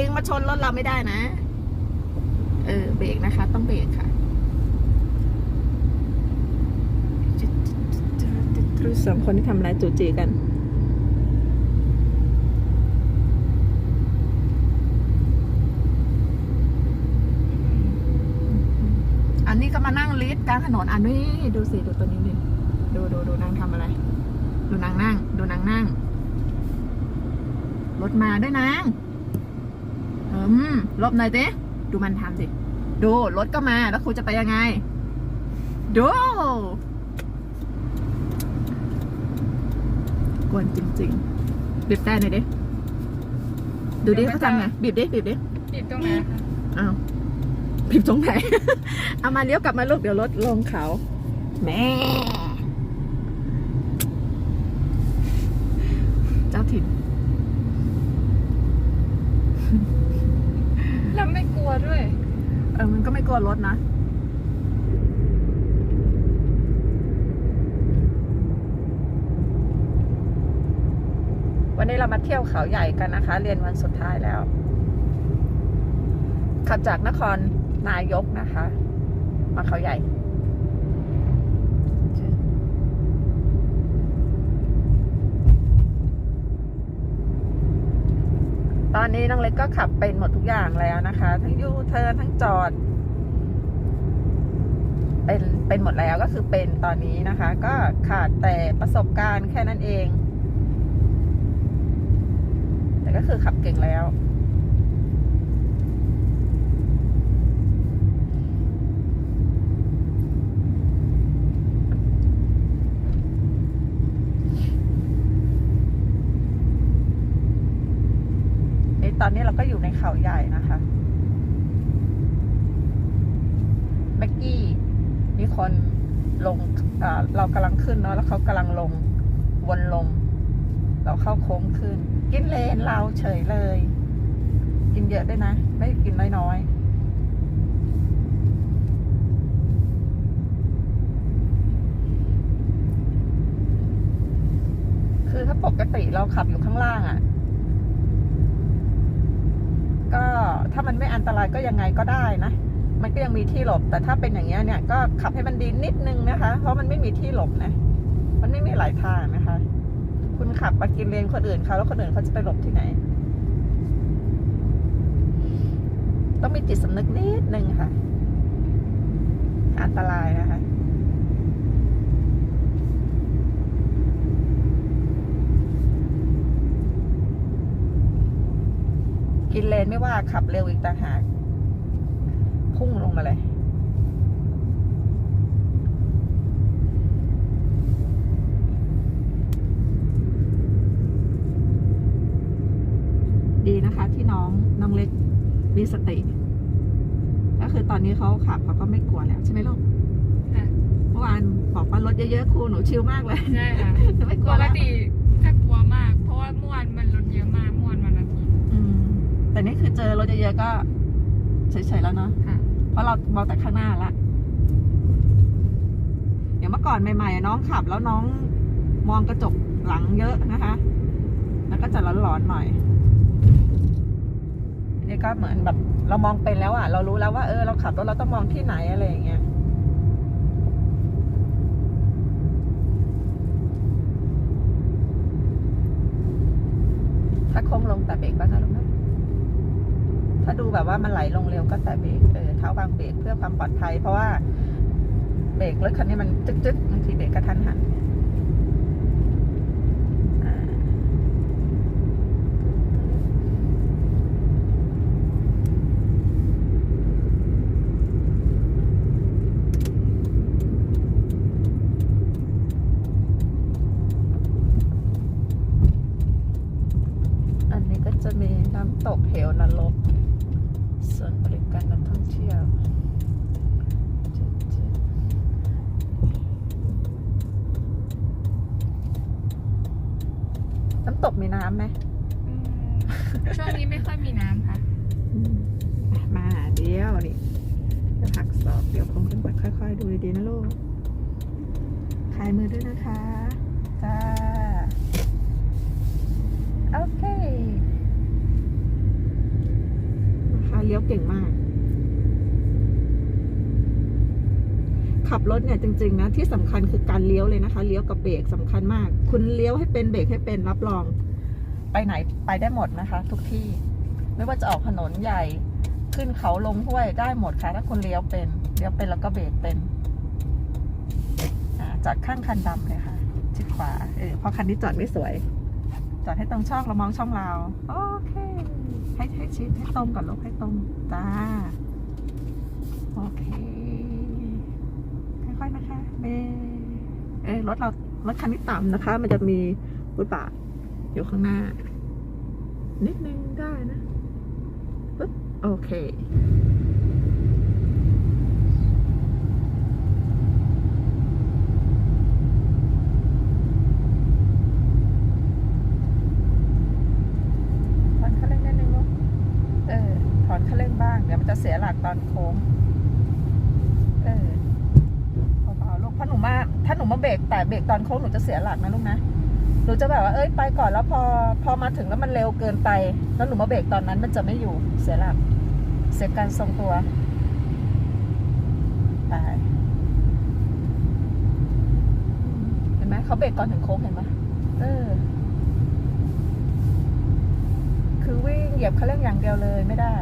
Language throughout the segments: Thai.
ลิงมาชนรถเราไม่ได้นะ เออ เบรกนะคะ ต้องเบรกค่ะสองคนที่ทำอะไรจูจีกันอันนี้ก็มานั่งลิฟต์กลางถนนอันนี้ดูสิดูตัวนี้ดิดูดูดูนางทำอะไร ดูนางนั่ง ดูนางนั่ง รถมาด้วยนาง อิมลบหน่อยสิดูมันทำสิ ดูรถก็มาแล้วครูจะไปยังไง ดูกวนจริงๆบีบแต่หน่อยดิดูดิเขาทำไงบีบดิบีบดิติดตรงไหนคะอ้าวผิดตรงไหน เอามาเลี้ยวกลับมาลูกเดี๋ยวรถลงเขาแม่ เจ้าถิ่น แล้วไม่กลัวด้วย เออมันก็ไม่กลัวรถนะวันนี้เรามาเที่ยวเขาใหญ่กันนะคะ เรียนวันสุดท้ายแล้ว ขับจากนครนายกนะคะ มาเขาใหญ่ ตอนนี้น้องเล็กก็ขับเป็นหมดทุกอย่างแล้วนะคะ ทั้งยูเทิร์นทั้งจอด เป็นเป็นหมดแล้วก็คือเป็นตอนนี้นะคะ ก็ขาดแต่ประสบการณ์แค่นั้นเอง แต่ก็คือขับเก่งแล้วนี่ตอนนี้เราก็อยู่ในเขาใหญ่นะคะเมื่อกี้ คนลงเรากำลังขึ้นเนาะแล้วเขากำลังลงวนลง เราเข้าโค้งขึ้น กินเลนเราเฉยเลย กินเยอะด้วยนะ ไม่กินน้อยๆคือถ้าปกติเราขับอยู่ข้างล่างอะ่ะ ก็ถ้ามันไม่อันตรายก็ยังไงก็ได้นะ มันก็ยังมีที่หลบ แต่ถ้าเป็นอย่างเงี้ยเนี่ยก็ขับให้มันดีนิดนึงนะคะ เพราะมันไม่มีที่หลบนะ มันไม่มีหลายทางนะคะ คุณขับมากินเลนคนอื่นเขาแล้วคนอื่นเขาจะไปหลบที่ไหน ต้องมีจิตสำนึกนิดนึงค่ะ อันตรายนะคะกินเลนไม่ว่าขับเร็วอีกต่างหาก พุ่งลงมาเลยดีนะคะที่น้องน้องเล็กมีสติ ก็คือตอนนี้เขาขับเขาก็ไม่กลัวแล้วใช่ไหมลูกค่ะเมื่อวานบอกว่ารถเยอะๆครูหนูชิลมากเลยใช่ค่ะไม่กปลัวกแล้วติจะกลัวมาก เพราะว่าเมื่อวานมันรถเยอะมากเมื่อวานวันอาทิตย์อืมแต่นี่คือเจอรถเยอะๆก็เฉยๆแล้วเนาะค่ะเพ ราะเรามองแต่ข้างหน้าละอย่างเมื่อก่อนใหม่ๆน้องขับ แล้วน้องมองกระจกหลังเยอะนะคะ แล้วก็จะร้อนๆหน่อยนี่ก็เหมือนแบบ เรามองเป็นแล้วอะเรารู้แล้วว่าเออเราขับรถเราต้องมองที่ไหนอะไรอย่างเงี้ยถ้าโค้งลงแต่เบรกบ้างนะลูกนะ ถ้าดูแบบว่ามันไหลลงเร็วก็แต่เบรกเออเท้าบางเบรกเพื่อความปลอดภัย เพราะว่าเบรกรถคันนี้มันจึ๊กๆบางทีเบรกกระทันหันอ่าอันนี้ก็จะมีน้ำตกเหวนรก ส่วนบริการนักท่องเที่ยวเจ็ดเจ็ดน้ำตกมีน้ำไหม อืมช่วงนี้ไม่ค่อยมีน้ำค่ะ มาเดี๋ยวนี่เดี๋ยวหักศอกเดี๋ยวคงขึ้นไปค่อย ๆ ดูดีๆนะลูกคลายมือด้วยนะคะ จ้า ขับ รถเนี่ยจริงๆนะที่สำคัญคือการเลี้ยวเลยนะคะเลี้ยวกับเบรกสำคัญมาก คุณเลี้ยวให้เป็นเบรกให้เป็นรับรอง ไปไหนไปได้หมดนะคะ ทุกที่ ไม่ว่าจะออกถนนใหญ่ขึ้นเขาลงห้วยได้หมดค่ะถ้าคุณเลี้ยวเป็นเลี้ยวเป็นแล้วก็เบรกเป็นอ่าจอดข้างคันดำเลยค่ะชิดขวาเออเพราะคันนี้จอดไม่สวย จอดให้ตรงช่องเรามองช่องเราโอเคให้ให้ชิดให้ตรงก่อนลบให้ตรงจ้าโอเค เบเอ้รถเรารถคันนี้ต่ำนะคะ มันจะมีฟุตบาทอยู่ข้างหน้า นิดนึงได้นะปึ๊บโอเคถอนคันเร่งนิดนึงลูกเออถอนคันเร่งบ้าง เดี๋ยวมันจะเสียหลักตอนโค้ง เออเบาๆลูกเพราะหนูมา ถ้าหนูมา เบรกตอนโค้งหนูจะเสียหลักนะลูกนะหนูจะแบบว่าเอ้ยไปก่อนแล้วพอพอมาถึงแล้วมันเร็วเกินไป แล้วหนูมาเบรกตอนนั้นมันจะไม่อยู่เสียหลัก เสียการทรงตัวไปเห็นไหมเขาเบรกก่อนถึงโค้งเห็นไหมเออ คือวิ่งเหยียบคันเร่งอย่างเดียวเลยไม่ได้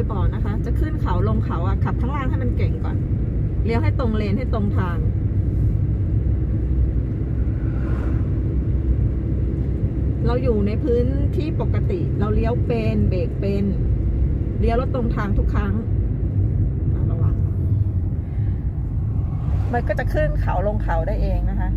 ยบอกนะคะ จะขึ้นเขาลงเขาอะขับข้างล่างให้มันเก่งก่อนเลี้ยวให้ตรงเลนให้ตรงทาง เราอยู่ในพื้นที่ปกติ เราเลี้ยวเป็นเบรกเป็นเลี้ยวรถตรงทางทุกครั้งระวังมันก็จะขึ้นเขาลงเขาได้เองนะคะ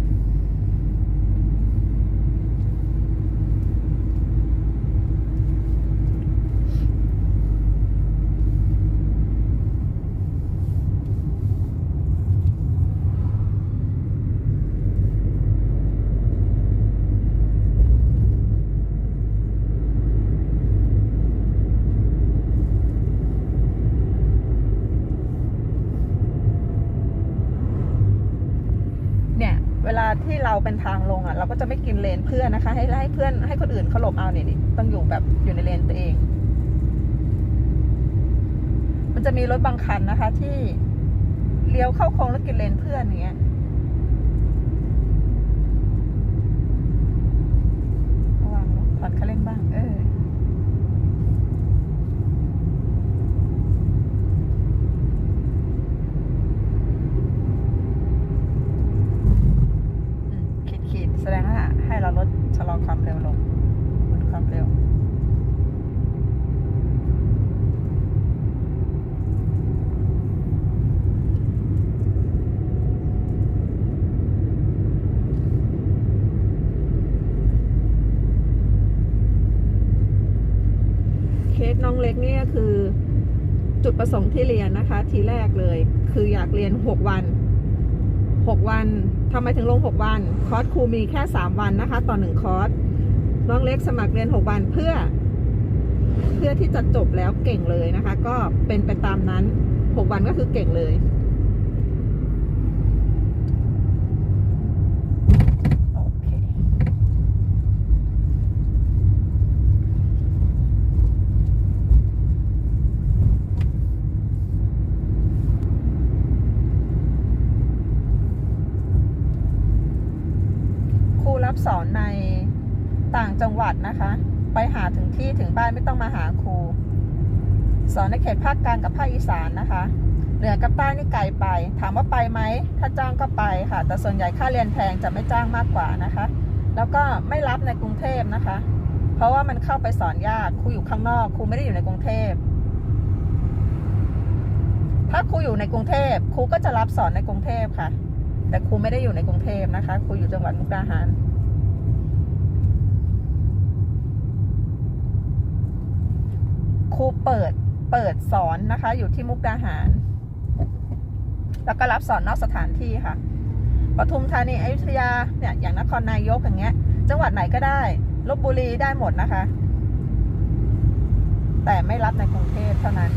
เนี่ย เวลาที่ เราเป็นทางลงอะ เราก็จะไม่กินเลนเพื่อนนะคะ ให้ให้เพื่อนให้คนอื่นเขาหลบเอาเนี่ยต้องอยู่แบบอยู่ในเลนตัวเอง มันจะมีรถบางคันนะคะ ที่เลี้ยวเข้าโค้งแล้วกินเลนเพื่อนเนี้ย รถชะลอความเร็วลงลดความเร็ว เคสน้องเล็ กเนี่ยคือจุดประสงค์ที่เรียนนะคะ ทีแรกเลย คืออยากเรียน 6 วัน 6 วันทำไมถึงลง 6 วัน คอร์สครูมีแค่ 3 วันนะคะ ต่อ 1 คอร์สน้องเล็กสมัครเรียน 6 วันเพื่อ เพื่อที่จะจบแล้วเก่งเลยนะคะ ก็เป็นไปตามนั้น 6 วันก็คือเก่งเลย โอเค ค รับสอนในต่างจังหวัดนะคะ ไปหาถึงที่ถึงบ้านไม่ต้องมาหาครู สอนในเขตภาคกลางกับภาคอีสานนะคะ เหนือกับใต้นี่ไกลไป ถามว่าไปไหม ถ้าจ้างก็ไปค่ะ แต่ส่วนใหญ่ค่าเรียนแพงจะไม่จ้างมากกว่านะคะ แล้วก็ไม่รับในกรุงเทพนะคะ เพราะว่ามันเข้าไปสอนยากครูอยู่ข้างนอกครูไม่ได้อยู่ในกรุงเทพถ้าครูอยู่ในกรุงเทพครูก็จะรับสอนในกรุงเทพค่ะ แต่ครูไม่ได้อยู่ในกรุงเทพนะคะครูอยู่จังหวัดมุกดาหาร ครูเปิดเปิดสอนนะคะ อยู่ที่มุกดาหาร แล้วก็รับสอนนอกสถานที่ค่ะปทุมธานีอยุธยาเนี่ยอย่างนครนายกอย่างเงี้ย จังหวัดไหนก็ได้ลบบุรีได้หมดนะคะ แต่ไม่รับในกรุงเทพเท่านั้น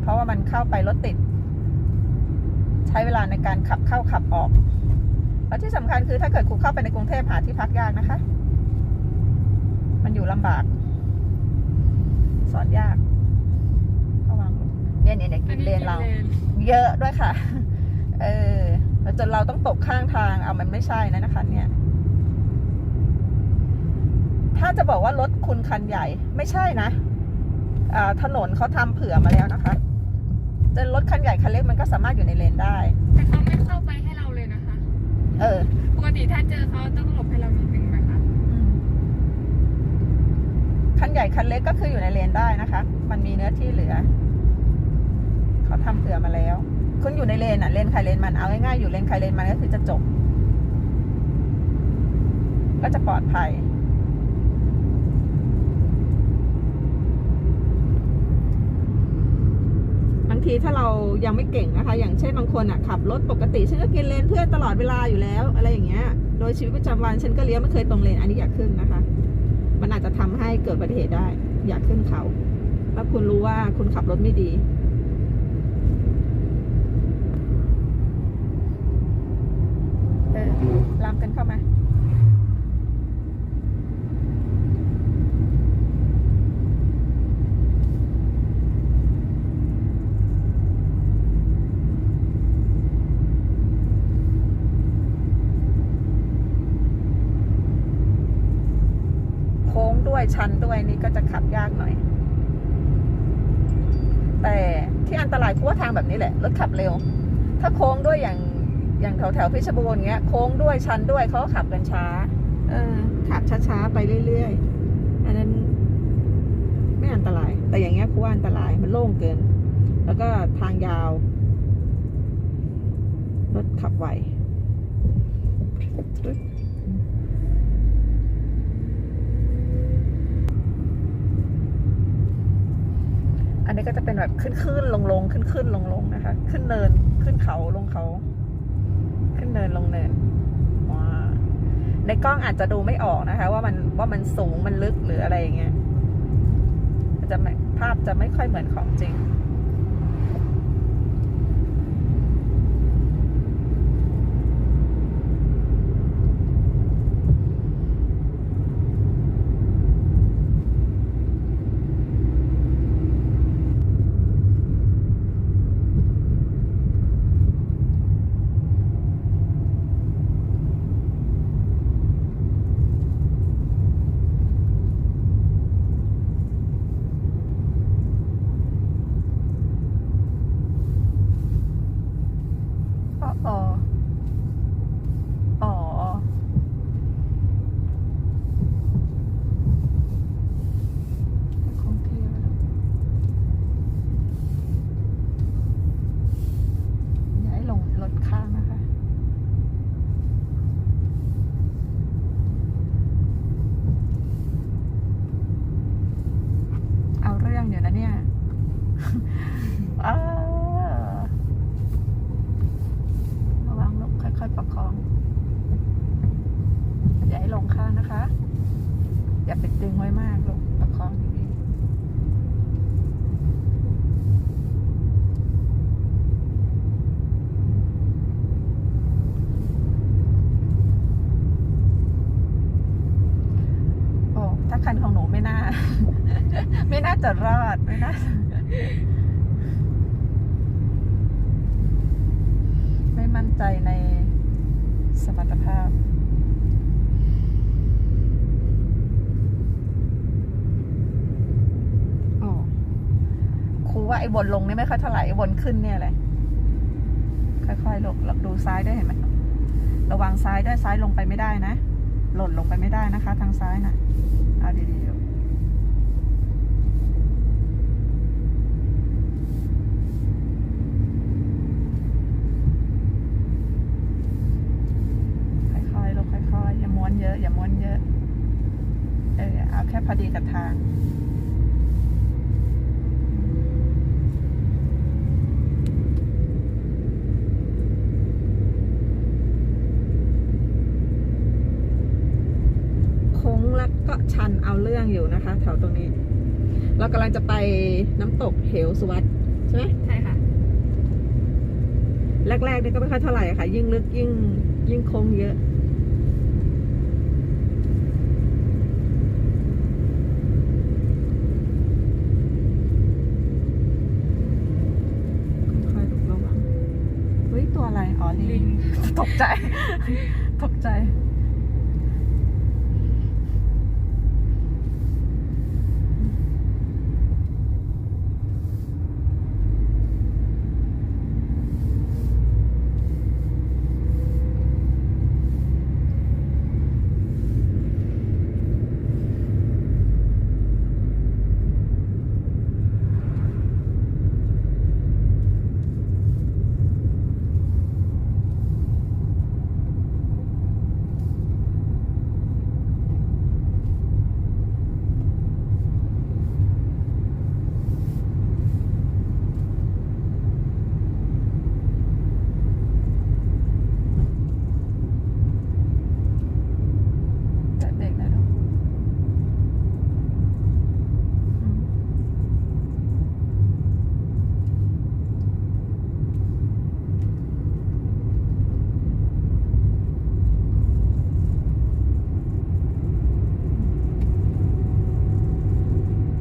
เพราะว่ามันเข้าไปรถติด ใช้เวลาในการขับเข้าขับออกแล้วที่สำคัญคือถ้าเกิดครูเข้าไปในกรุงเทพหาที่พักยากนะคะ มันอยู่ลำบาก สอนยากระวังลูกเนี่ยเนี่ยเนี่ยอันนี้เรียนเรากินลเยอะด้วยค่ะ เออแล้วจนเราต้องตกข้างทาง เอามันไม่ใช่นะนะคะ เนี่ย ถ้าจะบอกว่ารถคุณคันใหญ่ ไม่ใช่นะอ่าถนนเขาทำเผื่อมาแล้วนะคะจะรถคันใหญ่คันเล็กมันก็สามารถอยู่ในเลนได้ แต่เขาไม่เข้าไปให้เราเลยนะคะ เออ ปกติถ้าเจอเขาต้องหลบให้เรานิดนึงนะคะ อืมคัน ใหญ่คันเล็กก็คืออยู่ในเลนได้นะคะ มันมีเนื้อที่เหลือ เขาทำเผื่อมาแล้วคุณอยู่ในเลนอะเลนใครเลนมันเอาง่ายๆอยู่เลนใครเลนมันก็คือจะจบ ก็จะปลอดภัยบางทีถ้าเรายังไม่เก่งนะคะ อย่างเช่นบางคนอะขับรถปกติฉันก็กินเลนเพื่อนตลอดเวลาอยู่แล้ว อะไรอย่างเงี้ย โดยชีวิตประจำวันฉันก็เลี้ยวไม่เคยตรงเลนอันนี้อย่าขึ้นนะคะ มันอาจจะทำ ให้เกิดอุบัติเหตุได้ อยากขึ้นเขาถ้าคุณรู้ว่าคุณขับรถไม่ดีเออลามกันเข้ามา โค้งด้วย ชันด้วยนี่ก็จะขับยากหน่อย แต่ที่อันตรายเพราะว่าทางแบบนี้แหละรถขับเร็ว ถ้าโค้งด้วยอย่างอย่างแถวแถวๆเพชรบูรณ์เงี้ยโค้งด้วยชันด้วยเขาขับกันช้า เออ ขับช้าๆไปเรื่อยๆอันนั้นไม่อันตราย แต่อย่างเงี้ยคือว่าอันตรายมันโล่งเกิน แล้วก็ทางยาวรถขับไว นี้ก็จะเป็นแบบขึ้นขึ้นลงลงขึ้นขึ้นลงลงนะคะ ขึ้นเนินขึ้นเขาลงเขา ขึ้นเนินลงเนินว้าในกล้องอาจจะดูไม่ออกนะคะ ว่ามันว่ามันสูงมันลึกหรืออะไรอย่างเงี้ยจะภาพจะไม่ค่อยเหมือนของจริง ไม่น่าไม่น่าจะรอด ไม่น่าไม่มั่นใจในสมรรถภาพโอ้ครูว่าไอ้บนลงนี่ไม่ค่อยเท่าไหร่ไอ้บนขึ้นเนี่ยแหละค่อยๆลงลองดูซ้ายด้วยเห็นไหมระวังซ้ายด้วยซ้ายลงไปไม่ได้นะ หล่นลงไปไม่ได้นะคะ ทางซ้ายนะเอาดีๆดูค่อยๆลงค่อยๆอย่าม้วน เยอะอเออ เอาแค่พอดีกับทางคงแล้วก็ชันเอาเรื่องอยู่นะคะแถวตรงนี้ เรากำลังจะไปน้ำตกเหวสวัสดใช่ไหมใช่ค่ะ แรกๆนี่ก็ไม่ค่อยเท่าไหร่ค่ะ ยิ่งลึกยิ่งยิ่งคงเยอะ ค่อยๆระวังเฮ้ย ตัวอะไร อ๋อ ลิลิงตกใจ ตกใจ แตะเบรกหน่อยลูกอืม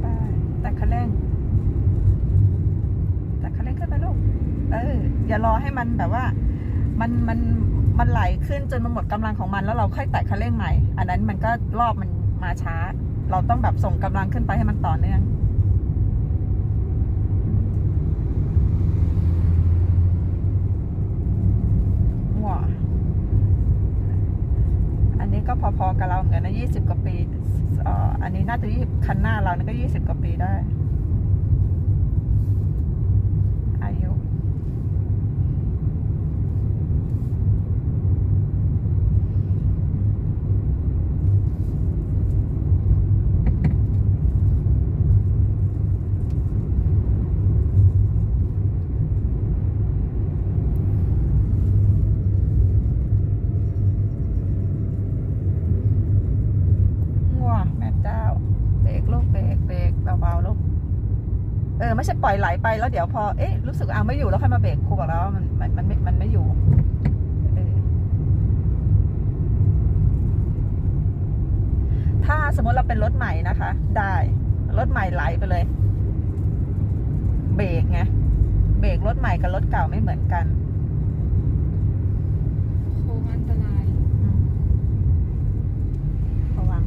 ไปแต่คันเร่งแต่คันเร่งขึ้นไปลูก เออ อย่ารอ ให้มันแบบว่า มันมันมันไหลขึ้นจนมันหมดกำลังของมันแล้วเราค่อยแตะคันเร่งใหม่ อันนั้นมันก็รอบมันมาช้า เราต้องแบบส่งกำลังขึ้นไปให้มันต่อเนื่องว้าอันนี้ก็พอๆกับเราเหมือนกันนะยี่สิบกว่าปีอันนี้น่าจะยี่คันหน้าเรานี่ก็ยี่สิบกว่าปีได้ อายุ ว้าแม่เจ้า เบรกลูกเบรกเบรกเบาๆลูก เออไม่ใช่ ปล่อยไหลไปแล้วเดี๋ยวพอเอ๊ะรู้สึกเอาไม่อยู่แล้วค่อยมาเบรกครูบอกแล้วว่ามันมันมันไม่มันไม่อยู่เออถ้าสมมติเราเป็นรถใหม่นะคะ ได้รถใหม่ไหลไปเลย เบรกไงเบรกรถใหม่กับรถเก่าไม่เหมือนกันโค้งอันตรายอืมระวัง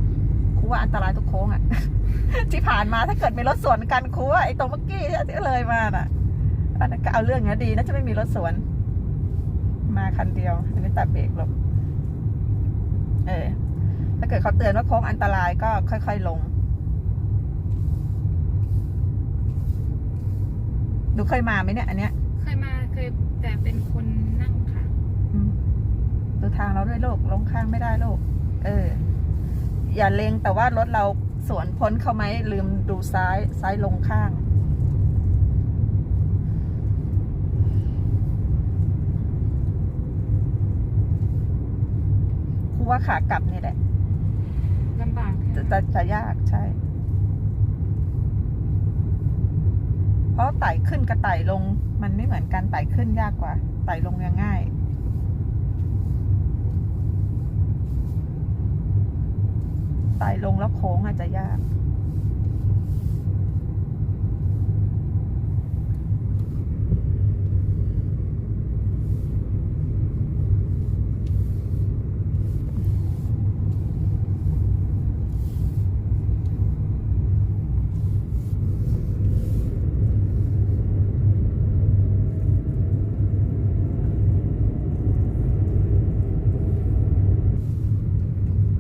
ครูว่าอันตรายทุกโค้งอะ ที่ผ่านมาถ้าเกิดมีรถสวนกันครูว่าไอ้ตรงเมื่อกี้ที่เลยมาน่ะอันนั้นก็เอาเรื่องนี้ดีนะจะไม่มีรถสวน มาคันเดียว อันนี้ตัดเบรกหลบเออ ถ้าเกิดเขาเตือนว่าโค้งอันตรายก็ค่อย ๆ ลง ดูเคยมาไหมเนี่ย อันเนี้ย เคยมาเคยแต่เป็นคนนั่งค่ะอืมดูทางเราด้วยลูกลงข้างไม่ได้ลูกเออ อย่าเล็งแต่ว่ารถเรา สวนพ้นเขาไหมลืมดูซ้ายซ้ายลงข้างกูว่าขากลับนี่แหละลำบากจะจะจะยากใช่ เพราะไต่ขึ้นกับไต่ลงมันไม่เหมือนกันไต่ขึ้นยากกว่า ไต่ลงยังง่าย ไต่ลงแล้วโค้งอาจจะยาก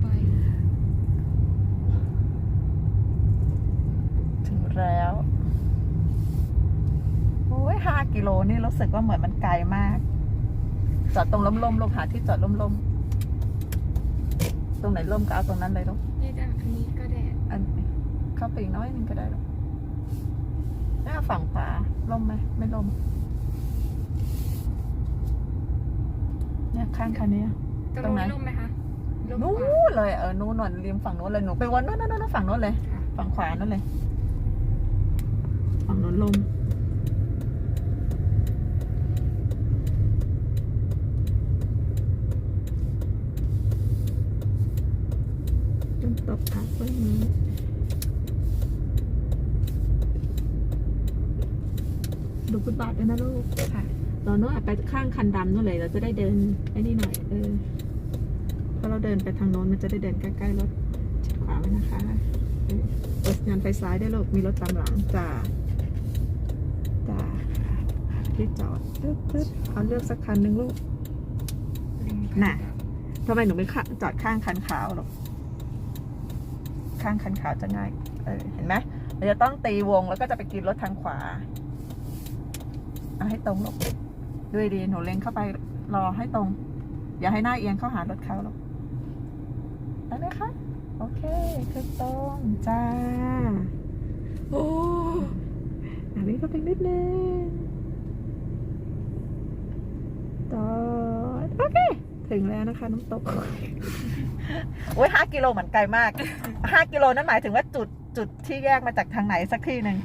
ไป ถึง แล้ว โอ้ยห้ากิโลนี่รู้สึกว่าเหมือนมันไกลมาก จอดตรงล่มๆลูกหาที่จอดล่มๆ ตรงไหนล่มก็เอาตรงนั้นเลยลูกนี่ด้านอันนี้ก็แดดอันเข้าไปอีกน้อยนึงก็ได้ลูกหน้าฝั่งขวาล่มไหมไม่ล่มเนี่ยข้างคันนี้ตรงตรงไหนนี้ร่มไหมคะร่มนู้กว่านเลยเออนู้นนนริมฝั่งนู้นเลยหนูไปวนนู้นนู้นนู้นฝั่งนู้นเลยค่ะฝั่งขวานั่นเลย ลงนู้นลม ต้นตกทับไว้นี้ดูฟุตบาทด้วยนะลูก ค่ะ เราเนาะไปข้างคันดำนู่นเลย เราจะได้เดินไอ้นี่หน่อย เออพราะเราเดินไปทางโน้นมันจะได้เดินใกล้ๆรถชิดขวาไว้นะคะเออเปิดสัญญาณไฟซ้ายได้ลูก มีรถตามหลังจ้าจ้า ที่จอดปึ๊บปึ๊บเอาเลือกสักคันหนึ่งลูก น่ะทำไมหนูไม่ข้าจอดข้างคันขาวหรอกข้างคันขาวจะง่าย เออ เห็นไหมเราจะต้องตีวงแล้วก็จะไปกินรถทางขวา เอาให้ตรงหรอกด้วยดี หนูเล็งเข้าไปรอให้ตรง อย่าให้หน้าเอียงเข้าหารถเขาหรอกได้ไหมคะ โอเคขึ้นตรงจ้า โอ้อันนี้ก็เป็นนิดนึงต่อโอเค ถึงแล้วนะคะน้ำตก โอ้ยห้ากิโลเหมือนไกลมากห้ากิโลนั่นหมายถึงว่าจุดจุดที่แยกมาจากทางไหนสักที่หนึ่ง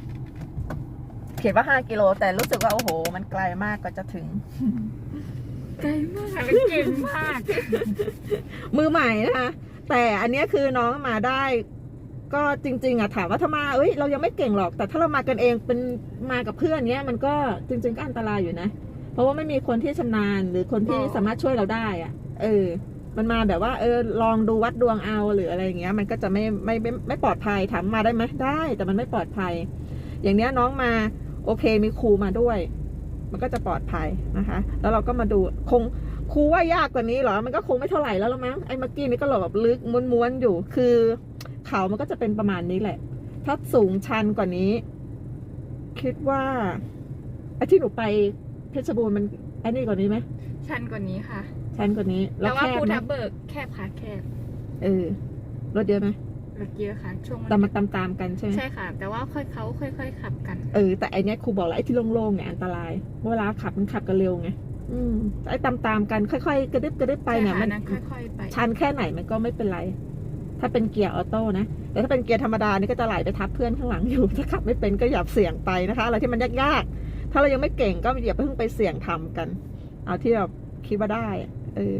เขียนว่าห้ากิโลแต่รู้สึกว่าโอ้โห มันไกลมากก็จะถึง ไกลมากค่ะเก่งมาก มือใหม่นะคะแต่อันเนี้ยคือน้องมาได้ ก็จริง ๆอะถามว่าถ้ามาเอ้ยเรายังไม่เก่งหรอก แต่ถ้าเรามากันเองเป็นมากับเพื่อนเนี้ย มันก็จริง ๆ ก็อันตรายอยู่นะ เพราะว่าไม่มีคนที่ชำนาญหรือคนที่อ๋อสามารถช่วยเราได้อะเออ มันมาแบบว่า เออ ลองดูวัดดวงเอาหรืออะไรอย่างเงี้ย มันก็จะไม่ไม่ไม่ไม่ปลอดภัยถามมาได้ไหมได้ แต่มันไม่ปลอดภัย อย่างเนี้ยน้องมาโอเคมีครูมาด้วย มันก็จะปลอดภัยนะคะ แล้วเราก็มาดูคงครูว่ายากกว่านี้เหรอ มันก็คงไม่เท่าไหร่แล้วละมั้งไอ้เมื่อกี้นี่ก็แบบลึกม้วนๆอยู่ คือเขามันก็จะเป็นประมาณนี้แหละ ถ้าสูงชันกว่านี้ คิดว่าไอ้ที่หนูไปเพ ชรบูรณ์มันไอ้นี่กว่านี้ไหมชันกว่านี้ค่ะ ชันกว่านี้แล้แต่วว่าแคบภูไหมทับเบิกแคบค่ะแคบเออรถเยอะไหมรถเยอะค่ะ ช่วงแต่มันตามๆกันใช่ไหมใช่ค่ะ แต่ว่าค่อยเขาค่อย ๆ ขับกัน เออ แต่ไอเนี้ยครูบอกแล้วไอ้ที่โล่งๆเนี่ยอันตรายเวลาขับมันขับกันเร็วไงอืมไอ้ตามๆกันค่อยๆกระดึบกระดึบไปเนี่ยใช่ค่ะมันอันนั้นค่อยๆไปชันแค่ไหนมันก็ไม่เป็นไร ถ้าเป็นเกียร์ออโต้นะแต่ถ้าเป็นเกียร์ธรรมดานี่ก็จะไหลไปทับเพื่อนข้างหลังอยู่ ถ้าขับไม่เป็นก็อย่าเสี่ยงไปนะคะอะไรที่มันยากๆ ถ้าเรายังไม่เก่งก็อย่าเพิ่งไปเสี่ยงทำกัน เอาที่แบบคิดว่าได้ เออ